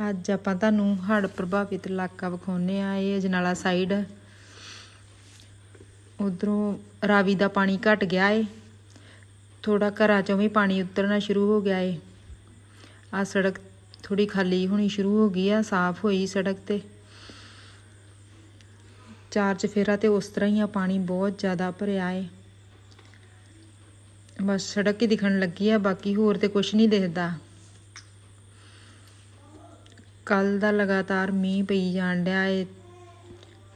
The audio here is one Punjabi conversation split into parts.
ਅੱਜ ਆਪਾਂ ਤੁਹਾਨੂੰ ਹੜ੍ਹ ਪ੍ਰਭਾਵਿਤ ਇਲਾਕਾ ਵਿਖਾਉਨੇ ਆ ਇਹ ਅਜਨਾਲਾ ਸਾਈਡ ਉਧਰੋਂ ਰਾਵੀ ਦਾ ਪਾਣੀ ਘਟ ਗਿਆ ਏ। ਥੋੜਾ ਘਰਾਂ ਚੋਂ ਵੀ ਪਾਣੀ ਉਤਰਨਾ ਸ਼ੁਰੂ ਹੋ ਗਿਆ ਏ। ਆ ਸੜਕ ਥੋੜੀ ਖਾਲੀ ਹੋਣੀ ਸ਼ੁਰੂ ਹੋ ਗਈ ਆ, ਸਾਫ਼ ਹੋਈ ਸੜਕ ਤੇ। ਚਾਰ ਚਫੇਰਾ ਤੇ ਉਸ ਤਰ੍ਹਾਂ ਹੀ ਆ, ਪਾਣੀ ਬਹੁਤ ਜ਼ਿਆਦਾ ਭਰਿਆ ਏ। ਬਸ ਸੜਕ ਹੀ ਦਿਖਣ ਲੱਗੀ ਆ, ਬਾਕੀ ਹੋਰ ਤੇ ਕੁਝ ਨਹੀਂ ਦਿਖਦਾ। ਕੱਲ ਦਾ ਲਗਾਤਾਰ ਮੀਂਹ ਪਈ ਜਾਣ ਡਿਆ ਏ।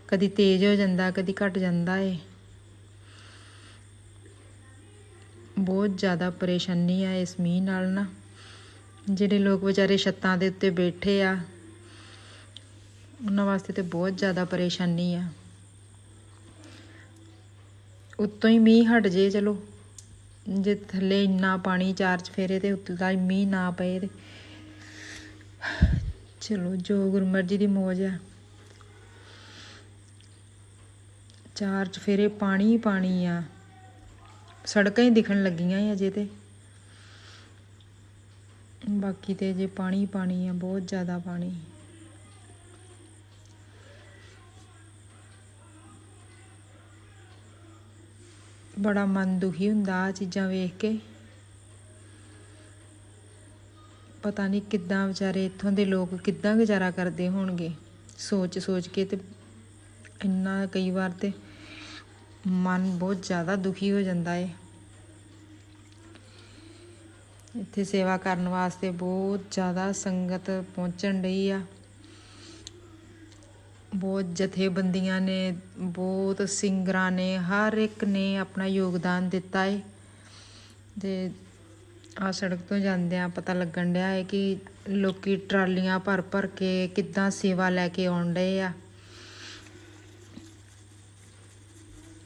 ਕਦੀ ਤੇਜ਼ ਹੋ ਜਾਂਦਾ, ਕਦੀ ਘਟ ਜਾਂਦਾ ਏ। ਬਹੁਤ ਜ਼ਿਆਦਾ ਪਰੇਸ਼ਾਨੀ ਆ ਇਸ ਮੀਂਹ ਨਾਲ ਨਾ। ਜਿਹੜੇ ਲੋਕ ਵਿਚਾਰੇ ਛੱਤਾਂ ਦੇ ਉੱਤੇ ਬੈਠੇ ਆ, ਉਹਨਾਂ ਵਾਸਤੇ ਤੇ ਬਹੁਤ ਜ਼ਿਆਦਾ ਪਰੇਸ਼ਾਨੀ ਆ। ਉੱਤੋਂ ਹੀ ਮੀਂਹ ਹਟ ਜੇ, ਚਲੋ। ਜੇ ਥੱਲੇ ਇੰਨਾ ਪਾਣੀ ਚਾਰ ਫੇਰੇ ਤੇ, ਉੱਤੋਂ ਦਾ ਮੀਂਹ ਨਾ ਪਏ ਤੇ। ਚਲੋ, ਜੋ ਗੁਰਮਰਜੀ ਦੀ ਮੌਜ ਆ। ਚਾਰ ਚਫੇਰੇ ਪਾਣੀ ਪਾਣੀ ਆ। ਸੜਕਾਂ ਹੀ ਦਿਖਣ ਲੱਗੀਆਂ ਈ ਅਜੇ ਤੇ। ਬਾਕੀ ਤੇ ਜੇ ਪਾਣੀ ਪਾਣੀ ਆ, ਬਹੁਤ ਜ਼ਿਆਦਾ ਪਾਣੀ। ਬੜਾ ਮਨ ਦੁਖੀ ਹੁੰਦਾ ਆ ਚੀਜ਼ਾਂ ਵੇਖ ਕੇ। ਪਤਾ ਨਹੀਂ ਕਿੱਦਾਂ ਵਿਚਾਰੇ ਇੱਥੋਂ ਦੇ ਲੋਕ ਕਿੱਦਾਂ ਗੁਜ਼ਾਰਾ ਕਰਦੇ ਹੋਣਗੇ। ਸੋਚ ਸੋਚ ਕੇ ਤੇ ਇੰਨਾ ਕਈ ਵਾਰ ਤੇ ਮਨ ਬਹੁਤ ਜ਼ਿਆਦਾ ਦੁਖੀ ਹੋ ਜਾਂਦਾ ਏ। ਇੱਥੇ ਸੇਵਾ ਕਰਨ ਵਾਸਤੇ ਬਹੁਤ ਜ਼ਿਆਦਾ ਸੰਗਤ ਪਹੁੰਚਣ ਡਈ ਆ। ਬਹੁਤ ਜਥੇਬੰਦੀਆਂ ਨੇ, ਬਹੁਤ ਸਿੰਗਰਾਂ ਨੇ, ਹਰ ਇੱਕ ਨੇ ਆਪਣਾ ਯੋਗਦਾਨ ਦਿੱਤਾ ਏ। ਤੇ ਆ ਸੜਕ ਤੋਂ ਜਾਂਦਿਆਂ ਪਤਾ ਲੱਗਣ ਡਿਆ ਹੈ ਕਿ ਲੋਕੀ ਟਰਾਲੀਆਂ ਭਰ ਭਰ ਕੇ ਕਿੱਦਾਂ ਸੇਵਾ ਲੈ ਕੇ ਆਉਣ ਡਏ ਆ।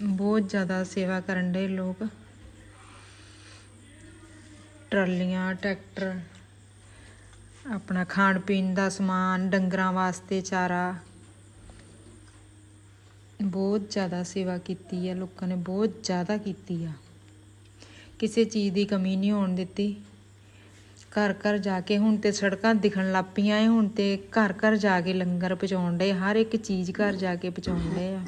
ਬਹੁਤ ਜ਼ਿਆਦਾ ਸੇਵਾ ਕਰਨ ਡਏ ਲੋਕ। ਟਰਾਲੀਆਂ, ਟਰੈਕਟਰ, ਆਪਣਾ ਖਾਣ ਪੀਣ ਦਾ ਸਮਾਨ, ਡੰਗਰਾਂ ਵਾਸਤੇ ਚਾਰਾ। ਬਹੁਤ ਜ਼ਿਆਦਾ ਸੇਵਾ ਕੀਤੀ ਆ, ਲੋਕਾਂ ਨੇ ਬਹੁਤ ਜ਼ਿਆਦਾ ਕੀਤੀ ਆ। ਕਿਸੇ ਚੀਜ਼ ਦੀ ਕਮੀ ਨਹੀਂ ਹੋਣ ਦਿੱਤੀ। ਘਰ ਘਰ ਜਾ ਕੇ ਹੁਣ ਤੇ ਸੜਕਾਂ ਦਿਖਣ ਲੱਗ ਪਈਆਂ ਏ, ਹੁਣ ਤੇ ਘਰ ਘਰ ਜਾ ਕੇ ਲੰਗਰ ਪਹੁੰਚਾਉਣ ਡਏ, ਹਰ ਇੱਕ ਚੀਜ਼ ਘਰ ਜਾ ਕੇ ਪਹੁੰਚਾਉਣ ਡਏ ਆ।